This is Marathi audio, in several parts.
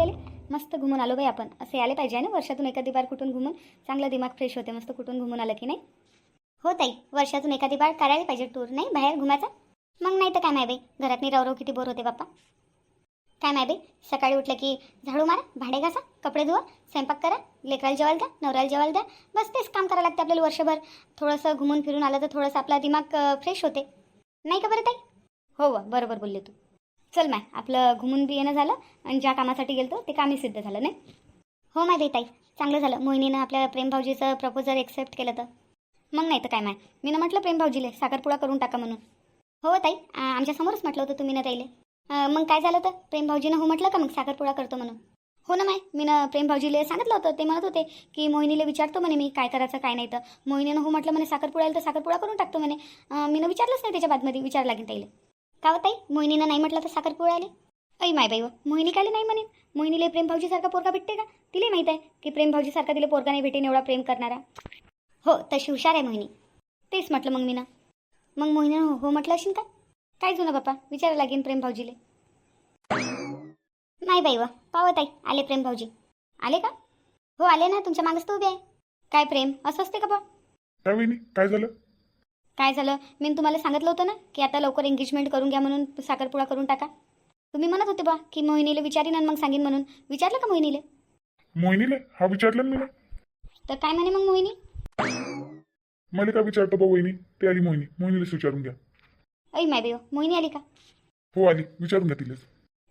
आपल्याला मस्त घुमून आलो बाई आपण. असे आले पाहिजे ना? वर्षातून एखादी बार कुठून घुमून चांगलं दिमाग फ्रेश होते मस्त कुठून घुमून आलं की नाही? हो ताई वर्षातून एखादी बार करायला पाहिजे टूर नाही? बाहेर घुमायचा? मग नाही तर काय माय बाई? घरात नाही रवरव किती बोर होते बाप्पा. काय माय बाई? सकाळी उठलं की झाडू मारा भांडे घासा कपडे धुवा स्वयंपाक करा लेकराला जेवायला द्या नवऱ्याला जेवायला द्या. बस तेच काम करायला लागते आपल्याला वर्षभर. थोडंसं घुमून फिरून आलं तर थोडंसं आपला दिमाग फ्रेश होते. नाही का बरं ताई? हो बरोबर बोलले तू. चल माय आपलं घुमून बी येणं झालं आणि ज्या कामासाठी गेलतो ते कामही सिद्ध झालं नाही? हो माय देताई ताई चांगलं झालं. मोहिनीनं आपल्या प्रेमभावजीचं प्रपोजल एक्सेप्ट केलं तर. मग नाही तर काय माय? मी ना म्हटलं प्रेमभाऊजीले साखरपुडा करून टाका म्हणून. हो ताई आमच्यासमोरच म्हटलं होतं तुम्ही ना ताईले. मग काय झालं तर प्रेमभावजीनं हो म्हटलं का मग साखरपुडा करतो म्हणून? हो ना माय मी ना प्रेमभाऊजीले सांगितलं होतं ते म्हणत होते की मोहिनीला विचारतो म्हणे मी काय करायचं काय नाही तर. मोहिनीनं हो म्हटलं म्हणे साखरपुडा आलं तर साखरपुडा करून टाकतो म्हणे. मी ना विचारलंच नाही त्याच्या बादमध्ये विचार लागेल ताईले. का हो मोहिनीनं नाही म्हटलं तर साखरपुडा आले. अई माय बाई मोहिनी काले नाही म्हणे मोहिनीले प्रेम भाऊजीसारखा पोरगा भेटते का? तिला माहीत आहे की प्रेम भाऊजीसारखा तिला पोरगा नाही भेटेन एवढा प्रेम करणारा. हो तशी हुशार आहे मोहिनी. तेच म्हटलं मग मी ना मग मोहिनीनं हो हो म्हटलं असेल का? काय जुना बाप्पा विचारायला लागेन प्रेम भाऊजीले नाही बाई व पावत आई आले प्रेम भाऊजी आले का? हो आले ना तुमच्या मागच तर उभे आहे. काय प्रेम? असं असते का बा काय वहिनी काय झालं? काय झालं? मी तुम्हाला सांगितलं होतं ना की आता लवकर एंगेजमेंट करून घ्या म्हणून साखरपुडा करून टाका. तुम्ही म्हणत होते बा की मोहिनीला विचारीन आणि मग सांगेन म्हणून. विचारलं का मोहिनीले? मोहिनीले? हा विचारलं मी तर काय म्हणे मग मोहिनी? मला काय विचारतो बा वहिनी? ते आली मोहिनी. मोहिनीलाच विचारून घ्या. ऐ माय बाई व, मोहिनी आली का? हो आली. विचारून घ्या तिलाच.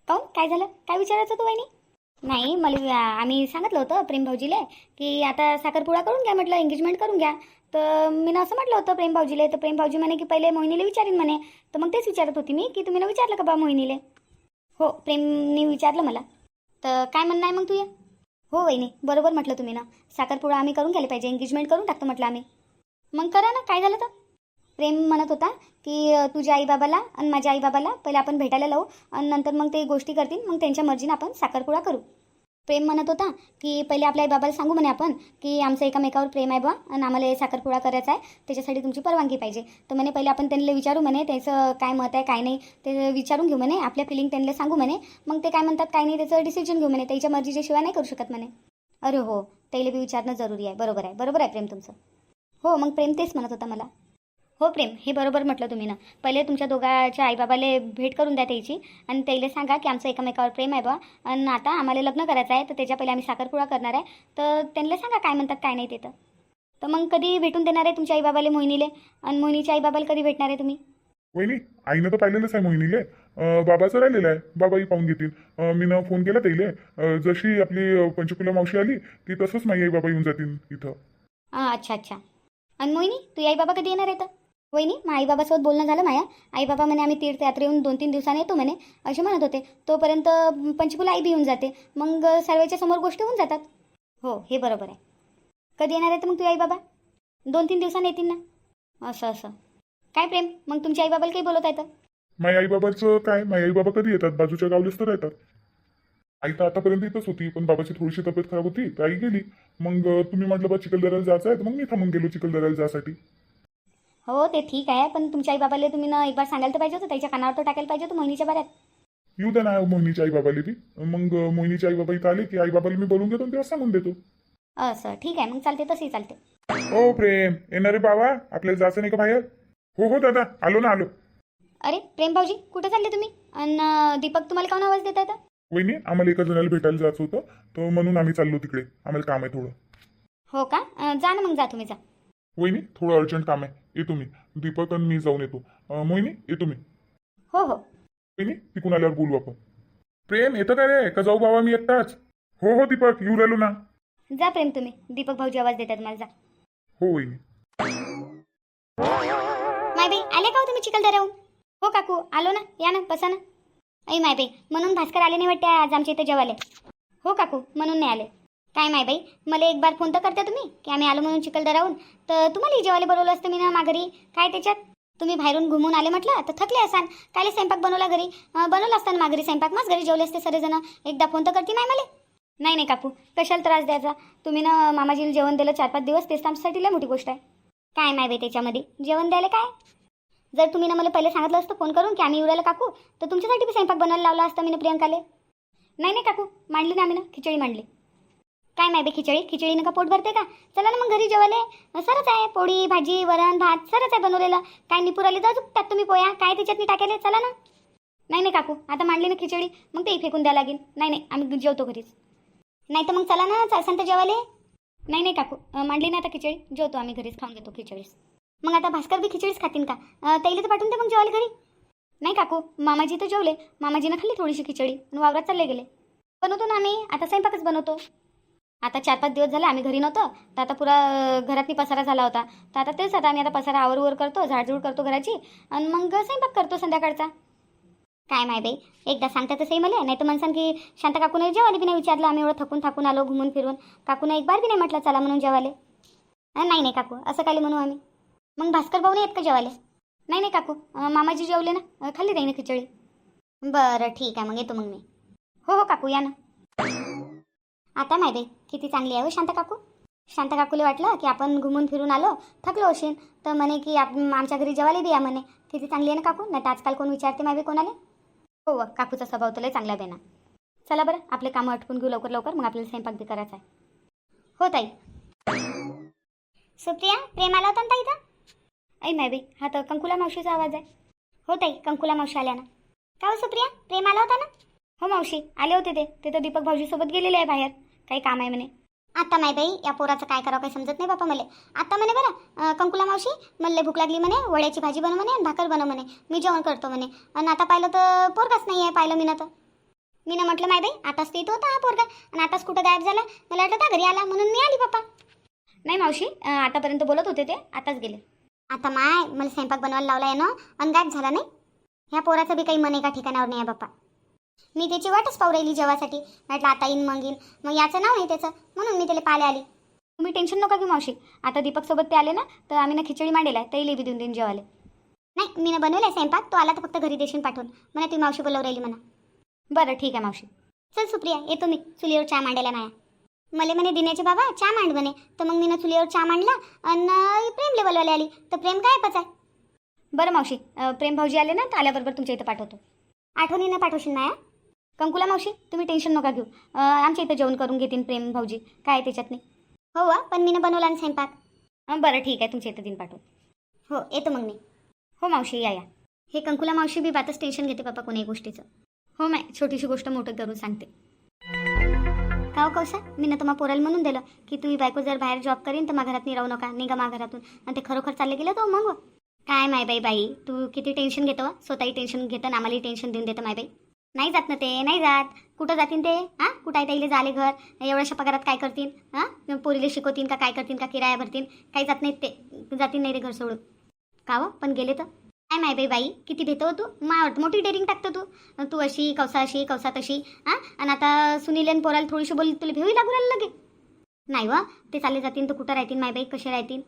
काहून काय झालं? काय विचारायचं तू वहिनी? नाही मला आम्ही सांगितलं होतं प्रेम भाऊजीले की आता साखरपुडा करून घ्या म्हटलं एंगेजमेंट करून घ्या. तर मी असं म्हटलं होतं प्रेम भाऊजीले तर प्रेम भाऊजी म्हणे की पहिले मोहिनीला विचारीन म्हणे. तर मग तेच विचारत होती मी की तुम्ही विचारलं का बा मोहिनीले? हो प्रेमने विचारलं मला. तर काय म्हणणं आहे मग तुझं? हो वहिनी बरोबर म्हटलं तुम्ही ना. साखरपुडा आम्ही करून घ्यायला पाहिजे एंगेजमेंट करून टाकतो म्हटलं आम्ही. मग करा ना काय झालं तर? प्रेम म्हणत होता की तुझ्या आईबाबाला आणि माझ्या आईबाबाला पहिले आपण भेटायला लावू आणि नंतर मग ते गोष्टी करतील मग त्यांच्या मर्जीनं आपण साखरपुडा करू. प्रेम म्हणत होता की पहिले आपल्या आईबाबाला सांगू म्हणे आपण की आमचं एकामेकावर प्रेम आहे बा आणि आम्हाला हे साखरपुडा करायचा आहे त्याच्यासाठी तुमची परवानगी पाहिजे. तर म्हणे पहिले आपण त्यांना विचारू म्हणे त्याचं काय मत आहे काय नाही ते विचारून घेऊ म्हणे आपल्या फिलिंग त्यांना सांगू म्हणे. मग ते काय म्हणतात काय नाही त्याचं डिसिजन घेऊ म्हणे त्याच्या मर्जीच्या शिवाय नाही करू शकत म्हणे. अरे हो त्याला बी विचारणं जरुरी आहे बरोबर आहे बरोबर आहे प्रेम तुमचं. हो मग प्रेम तेच म्हणत होता मला. हो प्रेम. हे बरोबर म्हटलं तुम्ही ना. पहिले तुमच्या दोघाच्या आईबाबाले भेट करून द्या त्याची. आणि त्याला सांगा की आमचं एकमेकावर प्रेम आहे बा. आणि आता आम्हाला लग्न करायचं आहे तर त्याच्या पहिले आम्ही साखरपुडा करणार आहे. तर त्यांना सांगा काय म्हणतात काय नाही ते तर. मग कधी भेटून देणार आहे तुमच्या आईबाबाले मोहिनीले? आणि मोहिनीच्या आईबाबाला कधी भेटणार आहे तुम्ही? वहिनी आईनं तर पाहिलेलंच आहे मोहिनीले. बाबाचं राहिलेलं आहे. बाबाही पाहून घेतील. अं, मीनं फोन केला त्याईले. अं, जशी आपली पंचकुला मावशी आली की तसंच माझी आई बाबा येऊन जातील इथं. अच्छा अच्छा. आणि मोहिनी तू आईबाबा कधी येणार आहे तर? वहिनी मग आईबाबासोबत बोलणं झालं माया. आईबाबा म्हणे आम्ही तीर्थयात्रे येऊन दोन तीन दिवसांनी येतो म्हणे. असे म्हणत होते. तोपर्यंत पंचकुला आई बी येऊन जाते. मग सर्वेच्या समोर गोष्टी होऊन जातात. हो हे बरोबर आहे. कधी येणार आहे तर मग तू आईबाबा? दोन तीन दिवसांनी येतील ना? असं असं. काय प्रेम? मग तुमच्या आईबाबाला काही बोलत आहे तर माझ्या आईबाबाचं काय? माझ्या आईबाबा कधी येतात? बाजूच्या गावलेच तर येतात आई तर आतापर्यंत इथंच होती पण बाबाची थोडीशी तब्येत खराब होती. तर आई गेली. मग तुम्ही म्हटलं बा चिखलदऱ्याला जायचं आहे तर मग मी थांबून गेलो चिखलदऱ्याला जायसाठी. हो ते ठीक आहे पण तुमच्या आईबाबाला तुम्ही ना एक बार सांगायला तर पाहिजे होतं त्याच्या कानावर तर टाकायला पाहिजे होतं मोहिनीच्या बाऱ्यात. येऊ द्या ना मोहिनीच्या आई बाबाले बी. मग मोहिनीच्या आई बाबा इथं आले की आई बाबाला मी बोलून घेतो आणि तेव्हा सांगून देतो. असं ठीक आहे मग चालते तसंही चालते हो प्रेम येणारे बाबा आपल्याला जायचं नाही का बाहेर? हो हो दादा आलो ना आलो. अरे प्रेम भाऊजी कुठे चालले तुम्ही? आणि दीपक तुम्हाला काऊन आवाज देत आहे वहिनी आम्हाला एका जणाला भेटायला जायचं होतं तर म्हणून आम्ही चाललो तिकडे. आम्हाला काम आहे थोडं. हो का? अं, जा ना मग जा तुम्ही जा. वहिनी थोडं अर्जंट काम आहे. येतो मी दीपक आणि मी जाऊन येतो. अं, मोहिनी येतो मी हो हो. वहिनी तिकून आल्यावर बोलू आपण. प्रेम येतं का रे? का जाऊ बाबा मी एकटाच? हो हो दीपक येऊ राहिलो ना. जा प्रेम तुम्ही. दीपक भाऊजी आवाज देतात मला जा. हो वहिनी. माय बाई आले का हो तुम्ही चिखलदऱ्याहून हो काकू आलो ना. या ना बसा ना. ऐ माय बाई म्हणून भास्कर आले नाही वाटते आज आमच्या इथे जेवाले हो काकू म्हणून नाही आले. काय माय बाई. मला एक बार फोन तर करता तुम्ही की आम्ही आलो म्हणून चिखलदऱ्याहून तर तुम्हाला जेवायला बोलवलं असतं मी ना माघारी. काय त्याच्यात? तुम्ही बाहेरून घुमून आले म्हटलं तर थकले असाल. कायले स्वयंपाक बनवला घरी? बनवलं बनवला असताना माघारी स्वयंपाक? माझ घरी जेवले असते सगळेजण. एकदा फोन तर करते नाही मला. नाही नाही काकू. कशाला त्रास द्यायचा? तुम्ही ना मामाजीला जेवण दिलं चार पाच दिवस तेच आमच्यासाठी लय मोठी गोष्ट आहे. काय माय बाई त्याच्यामध्ये. जेवण द्यायला काय? जर तुम्ही ना मला पहिले सांगितलं असतं फोन करून की आम्ही उरायला काकू तर तुमच्यासाठी बी स्वयंपाक बनवायला लावला असता मी ना प्रियंकाले. नाही नाही काकू. मांडली ना आम्ही ना खिचडी मांडली. काय माहिती खिचडी. खिचडी नका पोट भरते का? चला ना मग घरी जेवाले सरच आहे पोळी भाजी वरण भात सरच आहे बनवलेलं. काय निपूर आली जाऊ त्यात तुम्ही पोया. काय त्याच्यातनी टाकेले चला ना. नाही नाही काकू आता मांडली ना खिचडी. मग ते फेकून द्यावं लागेल. नाही नाही आम्ही जेवतो घरीच. नाही तर मग चला ना चालसान तर जेवायला. नाही नाही काकू मांडली ना आता खिचडी. जेवतो आम्ही घरीच खाऊन घेतो खिचडीच. मग आता भास्कर बी खिचडीच खातील का? तैली तर पाठवून दे मग जेवायला घरी. नाही काकू मामाजी तर जेवले. मामाजीनं खाल्ली थोडीशी खिचडी. वावरात चालले गेले. बनवतो ना आम्ही. आता स्वयंपाकच बनवतो. आता चार पाच दिवस झाले आम्ही घरी नव्हतो. तर आता पुरा घरातनी पसारा झाला होता. तर आता तेच आता आम्ही आता पसारा आवरवर करतो झाडझूड करतो घराची. आणि मग स्वयंपाक करतो संध्याकाळचा. काय माय बाई एकदा सांगता तसंही मला. नाही तर म्हणसान की शांत काकूने जेवाले बी नाही विचारलं. आम्ही एवढं थकून थाकून आलो घुमून फिरून. काकून एक बार बी नाही म्हटलं चला म्हणून जेवाले नाही नाही काकू असं काय म्हणू आम्ही. मग भास्कर भाऊ नाही येत का जेवाले नाही नाही काकू मामाजी जेवले ना. खाल्ली नाही ना खिचडी. बरं ठीक आहे मग येतो मग मी. हो हो काकू या ना. आता मायबाई किती चांगली आहे हो शांत काकू. शांत काकूला वाटलं की आपण घुमून फिरून आलो थकलो असेल तर म्हणे की आप आमच्या घरी जेवायला बी या म्हणे. किती चांगली आहे ना काकू? नाही तर आजकाल कोण विचारते माय कोणाला? हो व, काकूचा स्वभाव तर चांगला बेना चला बरं आपले कामं अटकून घेऊ लवकर लवकर. मग आपल्याला स्वयंपाक बी करायचा आहे. हो ताई. सुप्रिया प्रेम आला होता ना ताई इथं? ऐ मॅबी हा तर कंकुला मावशीचा आवाज आहे. हो ताई कंकुला मावशी आल्या ना. का हो सुप्रिया प्रेम आला होता ना? हो मावशी आले होते ते. ते तर दीपक भाऊजीसोबत गेलेले आहे बाहेर. काही काम आहे म्हणे. आता माय बाई या पोराचं काय करावं काही समजत नाही बापा मला. आता म्हणे बरं कंकुला मावशी मला भूक लागली म्हणे वड्याची भाजी बनव म्हणे आणि भाकर बनव म्हणे. मी जेवण करतो म्हणे. आणि आता पाहिलं तर पोरगाच नाही आहे पाहिलं मी ना तर. मी ना म्हटलं माय बाई आताच ते इथं होता हा पोरगा आणि आताच कुठं गायब झाला. मला वाटलं त्या घरी आला म्हणून मी आली पप्पा नाही मावशी आतापर्यंत बोलत होते ते आताच गेले. आता माय मला स्वयंपाक बनवायला लावला आहे ना आणि गायब झाला नाही. ह्या पोराचं बी काही मन एका ठिकाणावर नाही आहे बाप्पा मी त्याची वाटच पाहू राहिली जेवासाठी. म्हटलं आता येईन मग येईन मग याचं नाव नाही त्याचं. म्हणून मी त्याला पाले आली. तुम्ही टेन्शन नका घेऊ मावशी. आता दीपकसोबत ते आले ना तर आम्ही ना खिचडी मांडेला. आहे तैली बी देऊन देऊन जेवाले नाही मी ना बनवलाय स्वयंपाक. तो आला तर फक्त घरी देशील पाठवून. म्हणा तुम्ही मावशी बोलव राहिली म्हणा. बरं ठीक आहे मावशी. चल सुप्रिया येतो मी. चुलीवर चहा मांडायला माया. मला म्हणे दिण्याचे बाबा चहा मांड म्हणे. तर मग मी ना चुलीवर चहा मांडला आणि प्रेमले बोलवायला आली. तर प्रेम गायबच आहे बरं मावशी अं, प्रेम भाऊजी आले ना तर आल्याबरोबर तुमच्या इथं पाठवतो. आठवणीनं पाठवशील माया? कंकुला मावशी तुम्ही टेन्शन नका घेऊ. आमच्या इथं जेवण करून घेतील प्रेम भाऊजी. काय त्याच्यात नाही हो वा पण मी बनवला ना स्वयंपाक. बरं ठीक आहे तुमच्या इथं दिन पाठवून हो येतो मग मी. हो मावशी या या. हे कंकुला मावशी बी बातच टेन्शन घेते बापा कोणी गोष्टीचं. हो माय छोटीशी गोष्ट मोठं करून सांगते. का हो कौसा? मी ना तुम्हाला पोराला म्हणून दिलं की तुम्ही बायको जर बाहेर जॉब करीन तर मा घरात नाही राहू नका निघा मा घरातून आणि ते खरोखर चालले गेलं तर मग? काय माय बाई बाई तू किती टेन्शन घेतो? स्वतःही टेन्शन घेतं आम्हालाही टेन्शन देऊन देतं माय बाई. नाही जात ना ते नाही जात. कुठं जातीन ते? हां कुठं आहे त्याला झाले घर? एवढ्याशा पगारात काय करतील? हां पोरीला शिकवतील का काय करतील का किराया भरतील? काही जात नाहीत ते. जातील नाही रे घर सोडून. का हो? पण गेले तर? काय माय बाई बाई? किती भेतो हो तू? मा मोठी डेअरिंग टाकतो तू. तू अशी कवसा अशी कवसा तशी. हां आणि आता सुनील पोराला थोडीशी बोलली तुला भेवी लागू राहिलं लगे. नाही वा ते चालले जातील तर कुठं राहतील माय बाई? कसे राहतील?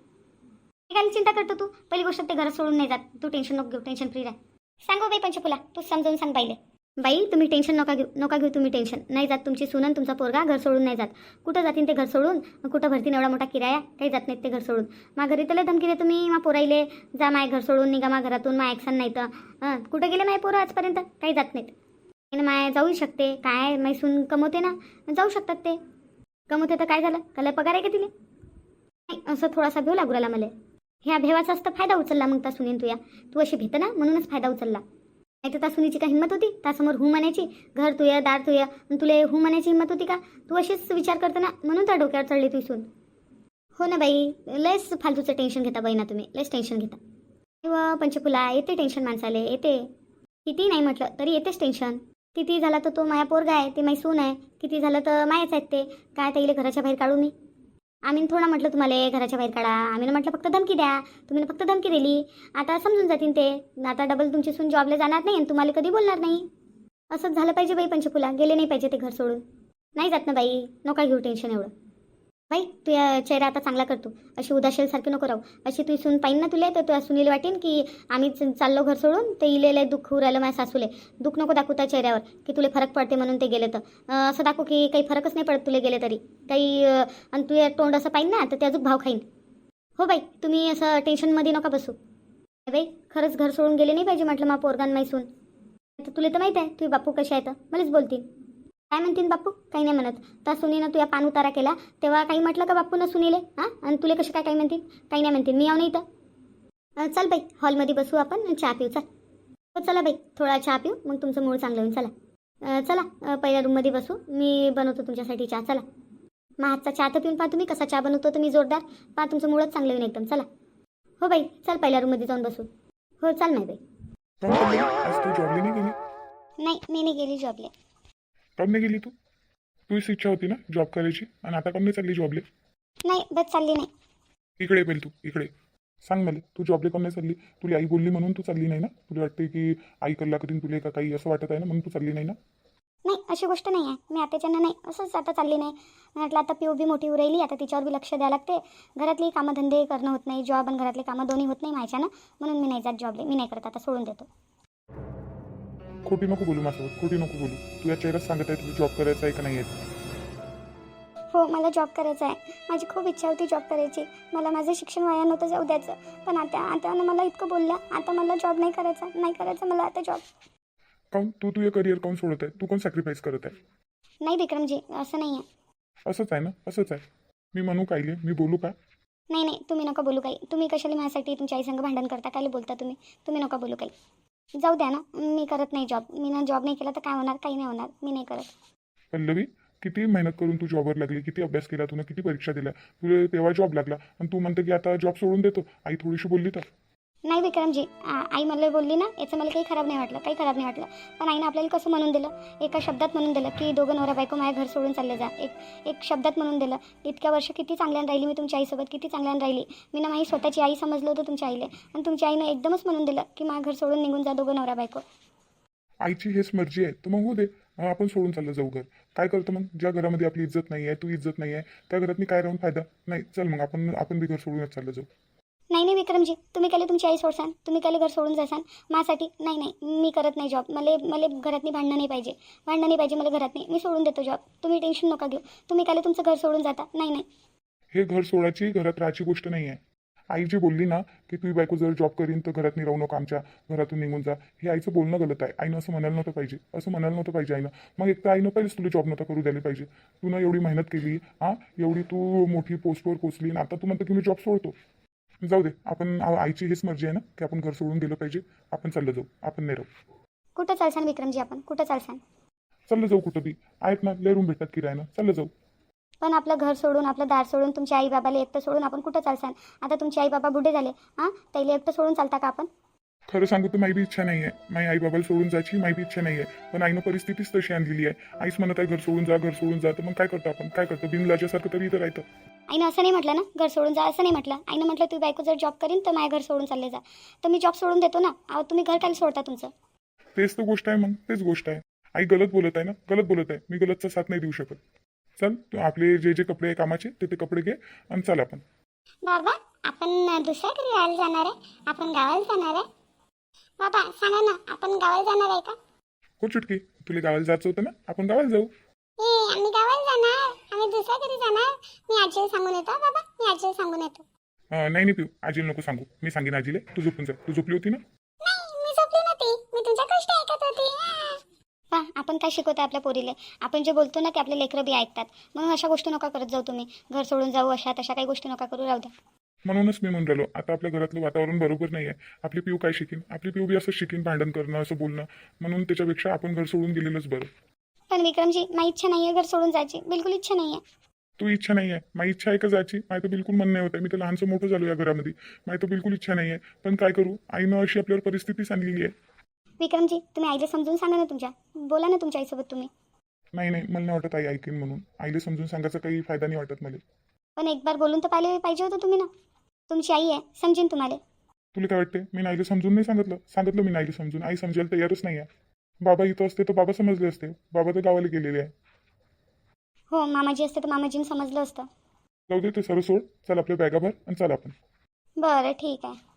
हे काय चिंता करतो तू. पहिली गोष्ट ते घर सोडून नाही जात. तू टेन्शन नको घेऊ टेन्शन फ्री राह. सांगू हो बाई पंचकुला. तू समजावून सांग पाहिले बाई तुम्ही टेन्शन नका घेऊ नका घेऊ तुम्ही टेन्शन नाही जात तुमची सुनन तुमचा पोरगा घर सोडून नाही जात. कुठं जातील ते घर सोडून? कुठं भरतीन एवढा मोठा किराया? काही जात नाहीत ते घर सोडून. मा घरी तर धमकी दे तुम्ही मा पोराईले. जा माय घर सोडून निघा मा घरातून मा ॲक्शन नाही तर. कुठं गेले माय पोरं आजपर्यंत? काही जात नाहीत. आणि माय जाऊ शकते. काय? माय सून कमवते ना. जाऊ शकतात ते. कमवते तर काय झालं? कला पगार आहे का तिने नाही असं थोडासा भेव लागू राहिला मला. ह्या भेवाचा असतं फायदा उचलला मग त्या सुनीन तुया. तू अशी भेत ना? म्हणूनच फायदा उचलला. नाही तर त्या सुनीची काय हिंमत होती? त्यासमोर हू म्हणायची घर तुया दार तुया. आणि तुले हू म्हणायची हिंमत होती का? तू अशीच विचार करताना म्हणून त्या डोक्यावर चढली तू सून हो ना बाई लयच फालतूचं टेन्शन घेता बाई ना तुम्ही लयच टेन्शन घेता. किंवा पंचकुला येते टेन्शन माणसाले येते. किती नाही म्हटलं तरी येतेच टेन्शन. किती झाला तर तो माया पोरगा आहे ते माई सून आहे. किती झालं तर मायाच आहेत ते. काय त्याला घराच्या बाहेर काढू मी? आम्ही थोडा म्हटलं तुम्हाला घराच्या बाहेर काढा. आम्ही म्हटलं फक्त धमकी द्या. तुम्ही फक्त धमकी दिली. आता समजून जातील ते. आता डबल तुमची सून जॉबला जाणार नाही आणि तुम्हाला कधी बोलणार नाही. असंच झालं पाहिजे बाई पंचकुला. गेले नाही पाहिजे ते घर सोडून. नाही जात ना बाई. नका घेऊ टेन्शन एवढं. बाई तू या चेहरा आता चांगला करतो. अशी उदाशीलसारखी नको राहू. अशी तू सून पाहिन ना तुले तर तुला सुनील वाटेन की आम्ही च- चाललो घर सोडून ते इलेलं दुःख होऊ राहिलं माझ्या सासूले. दुःख नको दाखवू त्या चेहऱ्यावर की तुला फरक पडते म्हणून ते गेले तर. असं दाखवू की काही फरकच नाही पडत तुला गेले तरी. काही आणि तू या तोंड असं पाहिन ना तर ते अजून भाव खाईन. हो बाई तुम्ही असं टेन्शनमध्ये नका बसू. बाई खरंच घर सोडून गेले नाही पाहिजे म्हटलं मा पोरगान माहिसून. तर तुला तर माहीत आहे तुझे बापू कसे आहेत मलाच बोलतील. काय म्हणतील बापू काही नाही म्हणत. तर सुनीनं तुया पान उतारा केला. तेव्हा काही म्हटलं का बापूनं सुनीले? हां? आणि तुले कसे काय काही म्हणतील काही नाही म्हणतील मी याव नाही तर चल बाई हॉलमध्ये बसू आपण चहा पिऊ. चल. हो चला बाई थोडा चहा पिऊ. मग तुमचं मूड चांगलं होईल. चला. चला पहिल्या रूममध्ये बसू. मी बनवतो तुमच्यासाठी चहा. चला. मग हातचा चहा तर पिऊन पहा तुम्ही कसा चहा बनवतो तुम्ही जोरदार. पहा तुमचं मूडच चांगलं होईल एकदम. चला. हो बाई चल पहिल्या रूममध्ये जाऊन बसू. हो चाल नाही बाई. नाही मी नाही गेली जॉबले काऊन नाही गेली तू? तुझीच इच्छा होती ना जॉब करायची? आणि आता काऊन नाही चालली जॉबले नाही बस चालली नाही. इकडे पेल तू इकडे. सांग मला तू जॉबले काऊन नाही चालली? तुला आई बोलली म्हणून तू चालली नाही ना? तुला वाटते की आई कल्ला करीन तुला का काही असं वाटत आहे ना म्हणून तू चालली नाही ना? नाही अशी गोष्ट नाही आहे. मी आत्याच्यानं नाही असंच आता चालली नाही. मी म्हटलं आता पिऊ बी मोठी उरायली आता तिच्यावर बी लक्ष द्यावं लागते घरातली कामधंदे करणं होत नाही जॉब आणि घरातले कामं दोन्ही होत नाही माझ्यानं. म्हणून मी नाही जात जॉबले मी नाही करत आता सोडून देतो. खोटी नको बोलू माझ्यासोबत खोटी नको बोलू. तू या चेहऱ्यात सांगत आहे तुला जॉब करायचा आहे का नाही आहे? हो मला जॉब करायचा आहे. माझी खूप इच्छा होती जॉब करायची. मला माझं शिक्षण वाया नव्हतं जाऊ द्यायचं. पण आता आता मला इतकं बोलल्या आता मला जॉब नाही करायचा नाही करायचं मला आता जॉब काऊन तू तुझं करिअर काऊन सोडत आहे? तू कोण सॅक्रिफाईस करत आहे? नाही विक्रमजी असं नाही आहे. असंच आहे ना? असंच आहे. मी म्हणू कायले मी बोलू का? नाही नाही तुम्ही नका बोलू काही. तुम्ही कशाला माझ्यासाठी तुमच्या आईसंग भांडण करता? काय बोलता तुम्ही? तुम्ही नका बोलू काही. जाऊ द्या ना मी करत नाही जॉब मी ना जॉब नाही केला तर काय होणार? काही नाही होणार. मी नाही करत. पल्लवी किती मेहनत करून तू जॉबवर लागली? किती अभ्यास केला? तुला किती परीक्षा दिल्या? तुला तेव्हा जॉब लागला. आणि तू म्हणतो की आता जॉब सोडून देतो. आई थोडीशी बोलली तर. नाही विक्रमजी आई मला बोलली ना याचं मला काही खराब नाही वाटलं काही खराब नाही वाटलं. पण आईनं आपल्याला कसं म्हणून दिलं? एका शब्दात म्हणून दिलं की दोघं नवरा बायको माझ्या घर सोडून चालले जा. एक एक शब्दात म्हणून दिलं इतक्या वर्ष किती चांगल्यानं राहिली मी तुमच्या आईसोबत किती चांगल्यानं राहिली. मी ना माझी स्वतःची आई समजलं होतं तुमच्या आईले. आणि तुमच्या आईनं एकदमच म्हणून दिलं की माझ्या घर सोडून निघून जा दोघं नवरा बायको आईची हेच मर्जी आहे. तर मग होऊ दे. आपण सोडून चाललं जाऊ घर. काय करतो मग? ज्या घरामध्ये आपली इज्जत नाही आहे तू इज्जत नाही आहे त्या घरात मी काय राहून फायदा? नाही चल मग आपण आपण बी घर सोडूनच चाललं जाऊ. नाही नाही विक्रमजी तुम्ही काले तुमची आई सोडसान तुम्ही काले घर सोडून जासान. माझ्यासाठी नाही नाही मी करत नाही जॉब मला मला घरातनी भांडणं नाही पाहिजे. भांडणं नाही पाहिजे मला घरात नाही मी सोडून देतो जॉब तुम्ही टेन्शन नका घेऊ. तुम्ही काले तुमचं घर सोडून जाता. नाही नाही. हे घर सोडायची घरात राहायची गोष्ट नाही आहे. आई जी बोलली ना की तुझी बायको जर जॉब करीन तर घरात नाही राहू नको आमच्या. घरातून निघून जा. हे आईचं बोलणं गलत आहे. आईनं असं म्हणायला नव्हतं पाहिजे. असं म्हणायला नव्हतं पाहिजे आईनं. मग एक तर आईनं पहिलेच तुला जॉब नव्हता करू द्यायला पाहिजे. तू ना एवढी मेहनत केली हां? एवढी तू मोठी पोस्टवर पोचली आणि आता तू म्हणतो की मी जॉब सोडतो. जाऊ दे आपण आ- आईची हेच मर्जी आहे ना की आपण घर सोडून गेलं पाहिजे. आपण चाललं जाऊ आपण नाही राहू. कुठं चालसान विक्रमजी आपण? कुठं चालसान? चाललं जाऊ कुठं बी. आहेत ना लय रूम भेटतात किरायानं. चाललं जाऊ. पण आपलं घर सोडून आपलं दार सोडून तुमच्या आई बाबाला एकटं सोडून आपण कुठं चालसान? आता तुमचे आई बाबा बुढे झाले हां? त्याला एकटं सोडून चालता का आपण? खरं सांगू तर माझी बी इच्छा नाही आहे माझी आई बाबाला सोडून जायची माझी बी इच्छा नाही आहे पण आईनं परिस्थितीच तशी आणलेली आहे. आईच म्हणत आहे घर सोडून जा घर सोडून जा. तर मग काय करतो आपण? काय करतो? बिनलाजासारखं तरी इथं राहतं. आईनं असं नाही म्हटलं ना घर सोडून जा असं नाही म्हटलं. आईनं म्हटलं तू बायको जर जॉब करीन तर माझ्या घर सोडून चालले जा. तर मी जॉब सोडून देतो ना? अहो तुम्ही घर काय सोडता तुमचं? तेच तर गोष्ट आहे मग तेच गोष्ट आहे. आई गलत बोलत आहे ना? गलत बोलत आहे. मी गलतचा साथ नाही देऊ शकत. चल तू आपले जे जे कपडे आहे कामाचे ते ते कपडे घे आणि चल आपण. बाबा आपण दुसऱ्या घरी राहायला जाणार आहे. आपण गावाला जाणार आहे. बाबा सांगा ना आपण गावाला जाणार आहे का? हो चुटकी तुला गावाला जायचं होतं ना? आपण गावाला जाऊ. ए आम्ही गावाला जाणार. आम्ही दुसऱ्या घरी जाणार. मी आजीला सांगून येतो हा बाबा. मी आजीला सांगून येतो. अं, नाही नाही पिऊ. आजीला नको सांगू. मी सांगेन आजीले. तू झोपून जा. तू झोपली होती ना? नाही मी झोपली नव्हती. मी तुमच्या गोष्ट ऐकत होती. पहा आपण काय शिकवतो आपल्या पोरीले? आपण जे बोलतो ना ते आपले लेकरं बी ऐकतात. म्हणून अशा गोष्टी नका करत जाऊ तुम्ही. घर सोडून जाऊ अशा तशा काही गोष्टी नका करू. राहू द्या. म्हणूनच मी म्हणून राहिलो. आता आपल्या घरातलं वातावरण बरोबर नाही आहे आपली पिऊ काय शिकेन? आपली पिऊ बी असं शिकेन भांडण करणं असं बोलणं. म्हणून त्याच्यापेक्षा आपण घर सोडून गेलेलंच बरं. पण विक्रमजी माझी इच्छा नाही आहे घर सोडून जायची. बिलकुल इच्छा नाही आहे तू इच्छा नाही आहे माझी इच्छा आहे का जायची माझी तर बिलकुल मन नाही होत. आहे मी तर लहानसं मोठं झालो या घरामध्ये. माझी तर बिलकुल इच्छा नाही आहे पण काय करू? आईनं अशी आपल्यावर परिस्थिती सांगलेली आहे. विक्रमजी तुम्ही आईला समजून सांगा ना तुमच्या. बोला ना तुमच्या आईसोबत तुम्ही. नाही नाही. मला नाही वाटत आई ऐकेन म्हणून. आईला समजून सांगायचा काही फायदा नाही वाटत मला. पण एक बार बोलून तर पाहिले पाहिजे होतं तुम्ही ना. तुमची आई आहे. समजेन तुम्हाला. तुला काय वाटते मी नाईला समजून नाही सांगितलं. सांगितलं मी नाईला समजून. आई समजायला तयारच नाही आहे बाबा इथं असते तर बाबा समजले असते. बाबा तर गावाला गेलेले आहे. हो मामाजी असते तर मामाजीने समजलं असतं. जाऊ दे ते सर्व सोड. चल आपल्या बॅगा भर आणि चल आपण. बरं ठीक आहे.